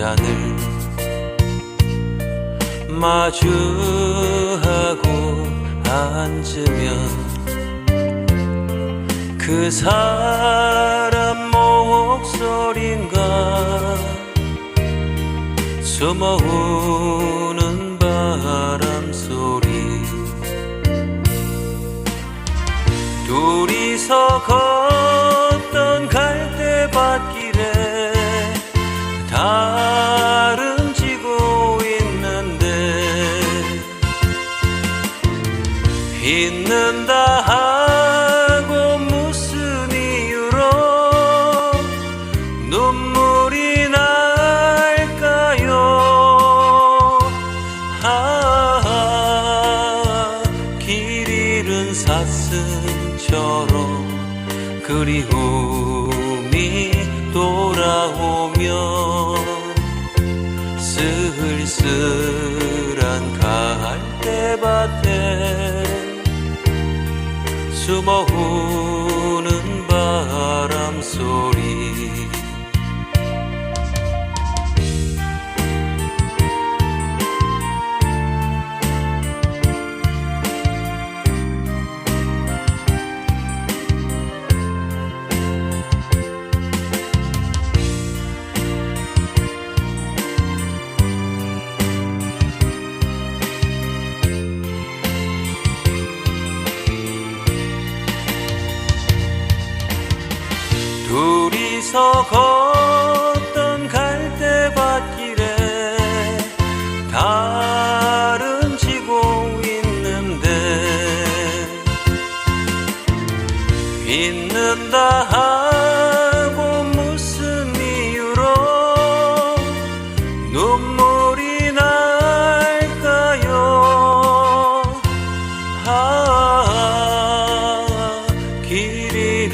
잔을 마주하고 앉으면 그 사람 목소린가 숨어오는 바람 소리. 둘이서 걷 잊는다 하고 무슨 이유로 눈물이 날까요? 아, 길 잃은 사슴처럼 그리움이 돌아오면 쓸쓸한 갈대밭에 숨어오는 바람 소 둘이서 걷던 갈대밭길에 다름지고 있는데 잊는다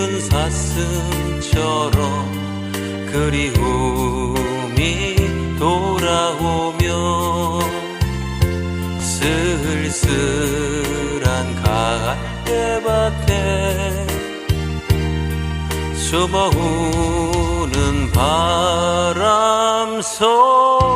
길 잃은 사슴처럼 그리움이 돌아오면 쓸쓸한 갈대밭에 숨어오는 바람 소리